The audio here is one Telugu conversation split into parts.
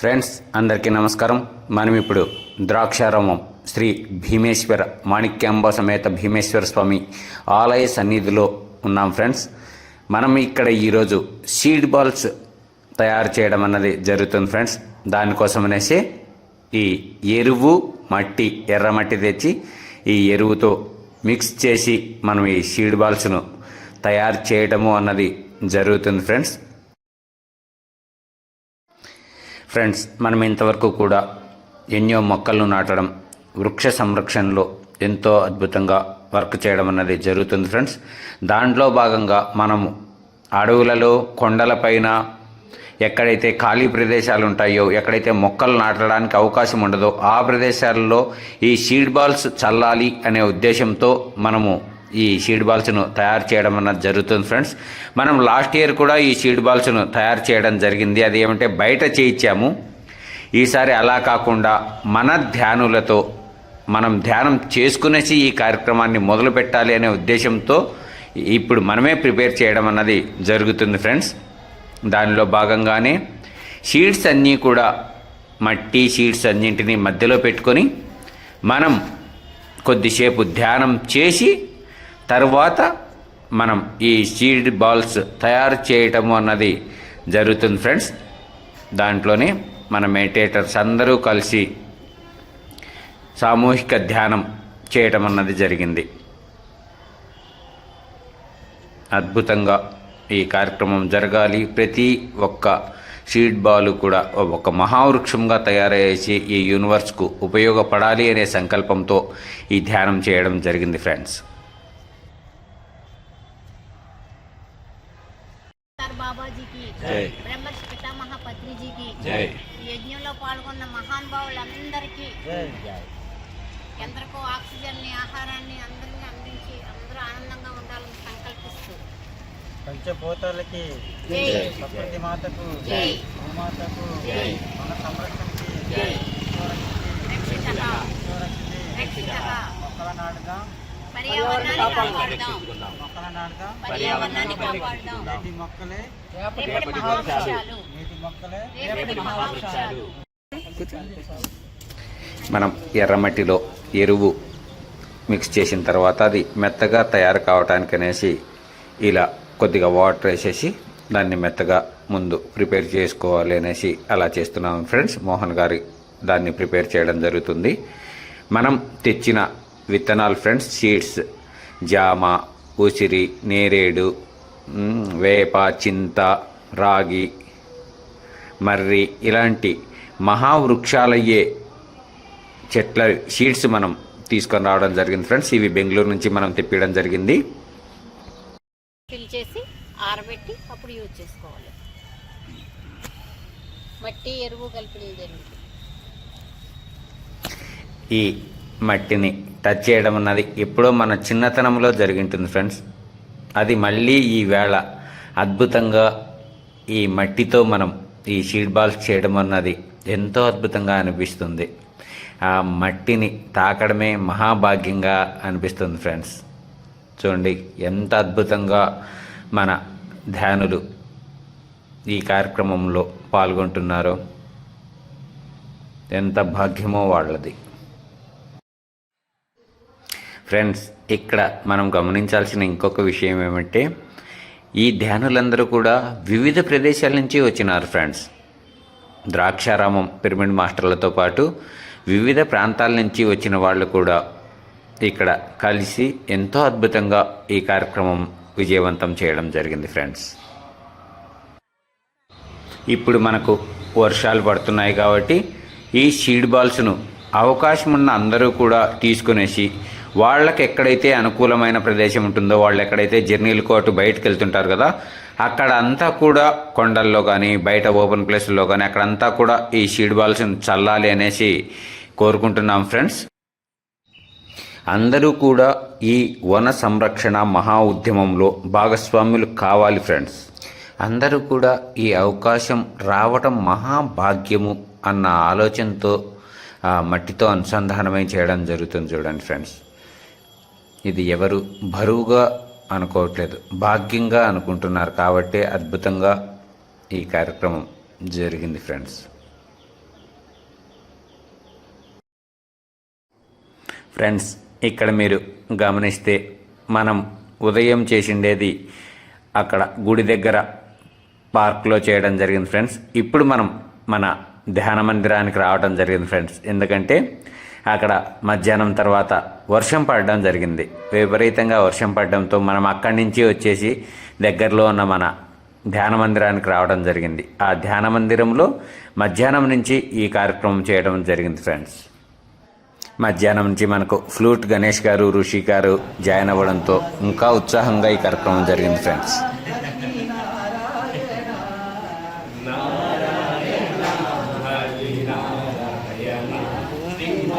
ఫ్రెండ్స్ అందరికీ నమస్కారం. మనం ఇప్పుడు ద్రాక్షారామం శ్రీ భీమేశ్వర మాణిక్యాంబ సమేత భీమేశ్వర స్వామి ఆలయ సన్నిధిలో ఉన్నాం ఫ్రెండ్స్. మనం ఇక్కడ ఈరోజు సీడ్ బాల్స్ తయారు చేయడం అన్నది జరుగుతుంది ఫ్రెండ్స్. దానికోసం అనేసి ఈ ఎరువు మట్టి ఎర్ర మట్టి తెచ్చి ఈ ఎరువుతో మిక్స్ చేసి మనం ఈ సీడ్ బాల్స్ను తయారు చేయడము అన్నది జరుగుతుంది ఫ్రెండ్స్. ఫ్రెండ్స్ మనం ఇంతవరకు కూడా ఎన్నో మొక్కలను నాటడం వృక్ష సంరక్షణలో ఎంతో అద్భుతంగా వర్క్ చేయడం అన్నది జరుగుతుంది ఫ్రెండ్స్ దాంట్లో భాగంగా మనము అడవులలో కొండలపైన ఎక్కడైతే ఖాళీ ప్రదేశాలు ఉంటాయో ఎక్కడైతే మొక్కలు నాటడానికి అవకాశం ఉండదో ఆ ప్రదేశాలలో ఈ సీడ్ బాల్స్ చల్లాలి అనే ఉద్దేశంతో మనము ఈ షీడ్ బాల్స్ను తయారు చేయడం అన్నది జరుగుతుంది ఫ్రెండ్స్. మనం లాస్ట్ ఇయర్ కూడా ఈ షీడ్ బాల్స్ను తయారు చేయడం జరిగింది. అది ఏమంటే బయట చేయించాము. ఈసారి అలా కాకుండా మన ధ్యానులతో మనం ధ్యానం చేసుకునేసి ఈ కార్యక్రమాన్ని మొదలు పెట్టాలి అనే ఉద్దేశంతో ఇప్పుడు మనమే ప్రిపేర్ చేయడం అన్నది జరుగుతుంది ఫ్రెండ్స్. దానిలో భాగంగానే షీట్స్ అన్నీ కూడా మట్టి షీట్స్ అన్నింటినీ మధ్యలో పెట్టుకొని మనం కొద్దిసేపు ధ్యానం చేసి తర్వాత మనం ఈ సీడ్ బాల్స్ తయారు చేయటము అన్నది జరుగుతుంది ఫ్రెండ్స్. దాంట్లోనే మన మెడిటేటర్స్ అందరూ కలిసి సామూహిక ధ్యానం చేయటం అన్నది జరిగింది. అద్భుతంగా ఈ కార్యక్రమం జరగాలి. ప్రతి ఒక్క సీడ్ బాల్ కూడా ఒక మహావృక్షంగా తయారయ్యేసి ఈ యూనివర్స్కు ఉపయోగపడాలి అనే సంకల్పంతో ఈ ధ్యానం చేయడం జరిగింది ఫ్రెండ్స్. బ్రహ్మర్షి పితామహ పత్రిజీకి యజ్ఞంలో పాల్గొన్న మహానుభావులందరికీ ఎందరికో ఆక్సిజన్ని ఆహారాన్ని అందరినీ అందించి అందరూ ఆనందంగా ఉండాలని సంకల్పిస్తూ. పంచభూతాలకి జై. ప్రకృతి మాతకు జై. భూమాతకు. మన సంరక్షణకి మొక్కల నాటుదాం. పర్యావరణాన్ని కాపాడుదాం. మొక్కల నాటుదాం పర్యావరణాన్ని కాపాడుదాం. నేటి మొక్కలే. రేపటి మహావృక్షాలు. నేటి మొక్కలే. రేపటి మహావృక్షాలు. మనం ఎర్రమట్టిలో ఎరువు మిక్స్ చేసిన తర్వాత అది మెత్తగా తయారు కావటానికి అనేసి ఇలా కొద్దిగా వాటర్ వేసేసి దాన్ని మెత్తగా ముందు ప్రిపేర్ చేసుకోవాలి అనేసి అలా చేస్తున్నాం ఫ్రెండ్స్. మోహన్ గారి దాన్ని ప్రిపేర్ చేయడం జరుగుతుంది. మనం తెచ్చిన విత్తనాలు ఫ్రెండ్స్ సీడ్స్ జామ ఉసిరి నేరేడు వేప చింత రాగి మర్రి ఇలాంటి మహావృక్షాలయ్యే చెట్ల షీట్స్ మనం తీసుకొని రావడం జరిగింది ఫ్రెండ్స్. ఇవి బెంగళూరు నుంచి మనం తెప్పించడం జరిగింది. ఆరబెట్టి అప్పుడు యూజ్ చేసుకోవాలి. మట్టి ఎరువు జరుగుతుంది ఈ మట్టిని టచ్ చేయడం అన్నది ఎప్పుడో మన చిన్నతనంలో జరిగింటుంది ఫ్రెండ్స్. అది మళ్ళీ ఈ వేళ అద్భుతంగా ఈ మట్టితో మనం ఈ షీట్ బాల్స్ చేయడం అన్నది ఎంతో అద్భుతంగా అనిపిస్తుంది. ఆ మట్టిని తాకడమే మహాభాగ్యంగా అనిపిస్తుంది ఫ్రెండ్స్. చూడండి ఎంత అద్భుతంగా మన ధ్యానులు ఈ కార్యక్రమంలో పాల్గొంటున్నారో. ఎంత భాగ్యమో వాళ్ళది. ఫ్రెండ్స్ ఇక్కడ మనం గమనించాల్సిన ఇంకొక విషయం ఏమంటే ఈ ధ్యానులందరూ కూడా వివిధ ప్రదేశాల నుంచి వచ్చినారు ఫ్రెండ్స్ ద్రాక్షారామం పిరమిడ్ మాస్టర్లతో పాటు వివిధ ప్రాంతాల నుంచి వచ్చిన వాళ్ళు కూడా ఇక్కడ కలిసి ఎంతో అద్భుతంగా ఈ కార్యక్రమం విజయవంతం చేయడం జరిగింది ఫ్రెండ్స్ ఇప్పుడు మనకు వర్షాలు పడుతున్నాయి కాబట్టి ఈ సీడ్ బాల్స్ను అవకాశం ఉన్న అందరూ కూడా తీసుకునేసి వాళ్ళకి ఎక్కడైతే అనుకూలమైన ప్రదేశం ఉంటుందో వాళ్ళు ఎక్కడైతే జర్నీలు అటు బయటకు వెళ్తుంటారు కదా అక్కడ అంతా కూడా కొండల్లో కానీ బయట ఓపెన్ ప్లేస్లో కానీ అక్కడంతా కూడా ఈ షీడ్ బాల్స్ని చల్లాలి అనేసి కోరుకుంటున్నాం ఫ్రెండ్స్. అందరూ కూడా ఈ వన సంరక్షణ మహా ఉద్యమంలో భాగస్వాములు కావాలి ఫ్రెండ్స్. అందరూ కూడా ఈ అవకాశం రావటం మహాభాగ్యము అన్న ఆలోచనతో మట్టితో అనుసంధానమై చేయడం జరుగుతుంది చూడండి ఫ్రెండ్స్. ఇది ఎవరు బరువుగా అనుకోవట్లేదు భాగ్యంగా అనుకుంటున్నారు కాబట్టి అద్భుతంగా ఈ కార్యక్రమం జరిగింది ఫ్రెండ్స్. ఫ్రెండ్స్ ఇక్కడ మీరు గమనిస్తే మనం ఉదయం చేసిండేది అక్కడ గుడి దగ్గర పార్క్లో చేయడం జరిగింది ఫ్రెండ్స్. ఇప్పుడు మనం మన ధ్యాన మందిరానికి రావడం జరిగింది ఫ్రెండ్స్. ఎందుకంటే అక్కడ మధ్యాహ్నం తర్వాత వర్షం పడడం జరిగింది. విపరీతంగా వర్షం పడడంతో మనం అక్కడి నుంచి వచ్చేసి దగ్గరలో ఉన్న మన ధ్యాన మందిరానికి రావడం జరిగింది. ఆ ధ్యాన మందిరంలో మధ్యాహ్నం నుంచి ఈ కార్యక్రమం చేయడం జరిగింది ఫ్రెండ్స్. మధ్యాహ్నం నుంచి మనకు ఫ్లూట్ గణేష్ గారు ఋషి గారు జాయిన్ అవ్వడంతో ఇంకా ఉత్సాహంగా ఈ కార్యక్రమం జరిగింది ఫ్రెండ్స్.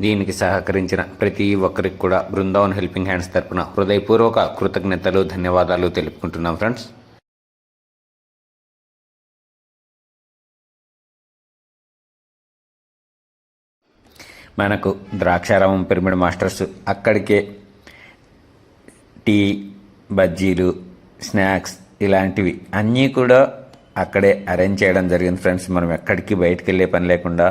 దీనికి సహకరించిన ప్రతి ఒక్కరికి కూడా బృందావన్ హెల్పింగ్ హ్యాండ్స్ తరపున హృదయపూర్వక కృతజ్ఞతలు ధన్యవాదాలు తెలుపుకుంటున్నాం ఫ్రెండ్స్. మనకు ద్రాక్షారామం పిరమిడ్ మాస్టర్స్ అక్కడికే టీ బజ్జీలు స్నాక్స్ ఇలాంటివి అన్నీ కూడా అక్కడే అరేంజ్ చేయడం జరిగింది ఫ్రెండ్స్. మనం ఎక్కడికి బయటకు వెళ్ళే పని లేకుండా